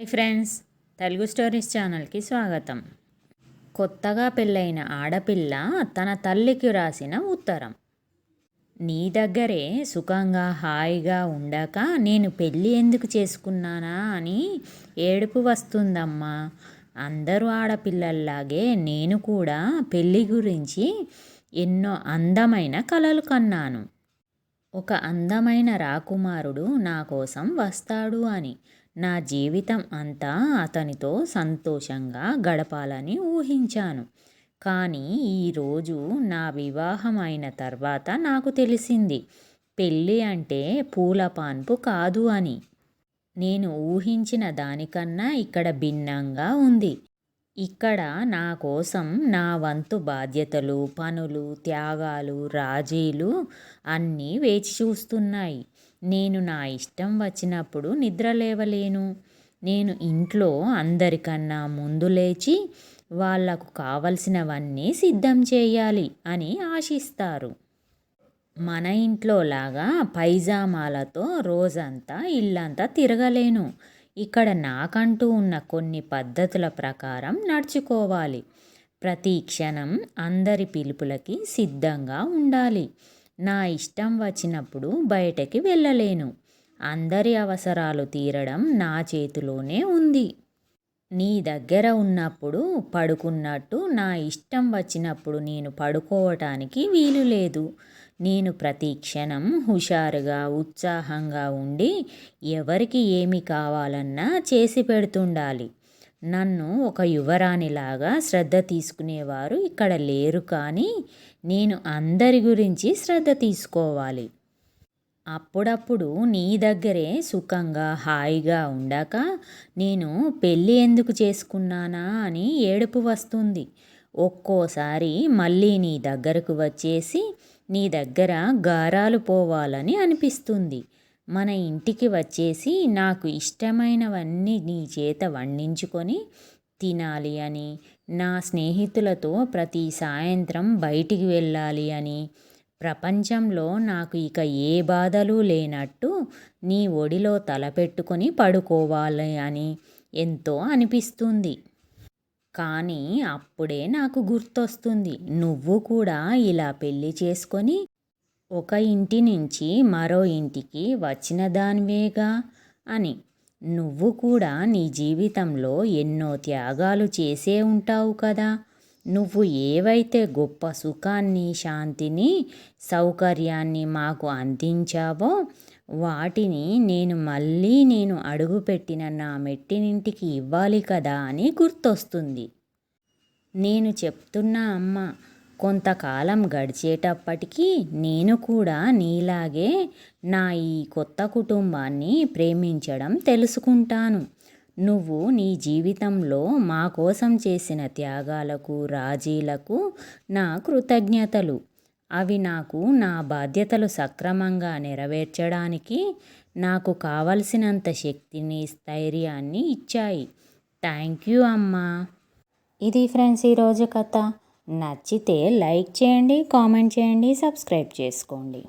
Hi friends Telugu stories ఛానల్కి స్వాగతం. కొత్తగా పెళ్ళైన ఆడపిల్ల తన తల్లికి రాసిన ఉత్తరం. నీ దగ్గరే సుఖంగా హాయిగా ఉండక నేను పెళ్ళి ఎందుకు చేసుకున్నానా అని ఏడుపు వస్తుందమ్మా. అందరూ ఆడపిల్లల్లాగే నేను కూడా పెళ్ళి గురించి ఎన్నో అందమైన కలలు కన్నాను. ఒక అందమైన రాకుమారుడు నా కోసం వస్తాడు అని. నా జీవితం అంతా అతనితో సంతోషంగా గడపాలని ఊహించాను. కానీ ఈరోజు నా వివాహం అయిన తర్వాత నాకు తెలిసింది పెళ్ళి అంటే పూల పాన్పు కాదు అని. నేను ఊహించిన దానికన్నా ఇక్కడ భిన్నంగా ఉంది. ఇక్కడ నా కోసం నా వంతు బాధ్యతలు పనులు త్యాగాలు రాజీలు అన్నీ వేచి చూస్తున్నాయి. నేను నా ఇష్టం వచ్చినప్పుడు నిద్ర లేవలేను. నేను ఇంట్లో అందరికన్నా ముందు లేచి వాళ్ళకు కావలసినవన్నీ సిద్ధం చేయాలి అని ఆశిస్తారు. మన ఇంట్లో లాగా పైజామాలతో రోజంతా ఇల్లంతా తిరగలేను. ఇక్కడ నాకంటూ ఉన్న కొన్ని పద్ధతుల ప్రకారం నడుచుకోవాలి. ప్రతి క్షణం అందరి పిలుపులకి సిద్ధంగా ఉండాలి. నా ఇష్టం వచ్చినప్పుడు బయటకి వెళ్ళలేను. అందరి అవసరాలు తీరడం నా చేతిలోనే ఉంది. నీ దగ్గర ఉన్నప్పుడు పడుకున్నట్టు నా ఇష్టం వచ్చినప్పుడు నేను పడుకోవటానికి వీలు లేదు. నేను ప్రతి క్షణం హుషారుగా ఉత్సాహంగా ఉండి ఎవరికి ఏమి కావాలన్నా చేసి పెడుతుండాలి. నన్ను ఒక యువరాణిలాగా శ్రద్ధ తీసుకునేవారు ఇక్కడ లేరు కానీ నేను అందరి గురించి శ్రద్ధ తీసుకోవాలి. అప్పుడప్పుడు నీ దగ్గరే సుఖంగా హాయిగా ఉండాక నేను పెళ్ళి ఎందుకు చేసుకున్నానా అని ఏడుపు వస్తుంది. ఒక్కోసారి మళ్ళీ నీ దగ్గరకు వచ్చేసి నీ దగ్గర గారాలు పోవాలని అనిపిస్తుంది. మన ఇంటికి వచ్చేసి నాకు ఇష్టమైనవన్నీ నీ చేత వండించుకొని తినాలి అని నా స్నేహితులతో ప్రతి సాయంత్రం బయటికి వెళ్ళాలి అని ప్రపంచంలో నాకు ఇక ఏ బాధలు లేనట్టు నీ ఒడిలో తలపెట్టుకొని పడుకోవాలి అని ఎంతో అనిపిస్తుంది. కానీ అప్పుడే నాకు గుర్తొస్తుంది. నువ్వు కూడా ఇలా పెళ్ళి చేసుకొని ఒక ఇంటి నుంచి మరో ఇంటికి వచ్చిన దానివేగా అని. నువ్వు కూడా నీ జీవితంలో ఎన్నో త్యాగాలు చేసే ఉంటావు కదా. నువ్వు ఏవైతే గొప్ప సుఖాన్ని శాంతిని సౌకర్యాన్ని మాకు అందించావో వాటిని నేను మళ్ళీ నేను అడుగుపెట్టిన నా మెట్టినింటికి ఇవ్వాలి కదా అని గుర్తొస్తుంది. నేను చెప్తున్నా అమ్మ కొంతకాలం గడిచేటప్పటికీ నేను కూడా నీలాగే నా ఈ కొత్త కుటుంబాన్ని ప్రేమించడం తెలుసుకుంటాను. నువ్వు నీ జీవితంలో మా కోసం చేసిన త్యాగాలకు రాజీలకు నా కృతజ్ఞతలు. అవి నాకు నా బాధ్యతలు సక్రమంగా నెరవేర్చడానికి నాకు కావలసినంత శక్తిని స్థైర్యాన్ని ఇచ్చాయి. థ్యాంక్ యూ అమ్మా. ఇది ఫ్రెండ్స్ ఈరోజు కథ. నచ్చితే లైక్ చేయండి కామెంట్ చేయండి సబ్స్క్రైబ్ చేసుకోండి.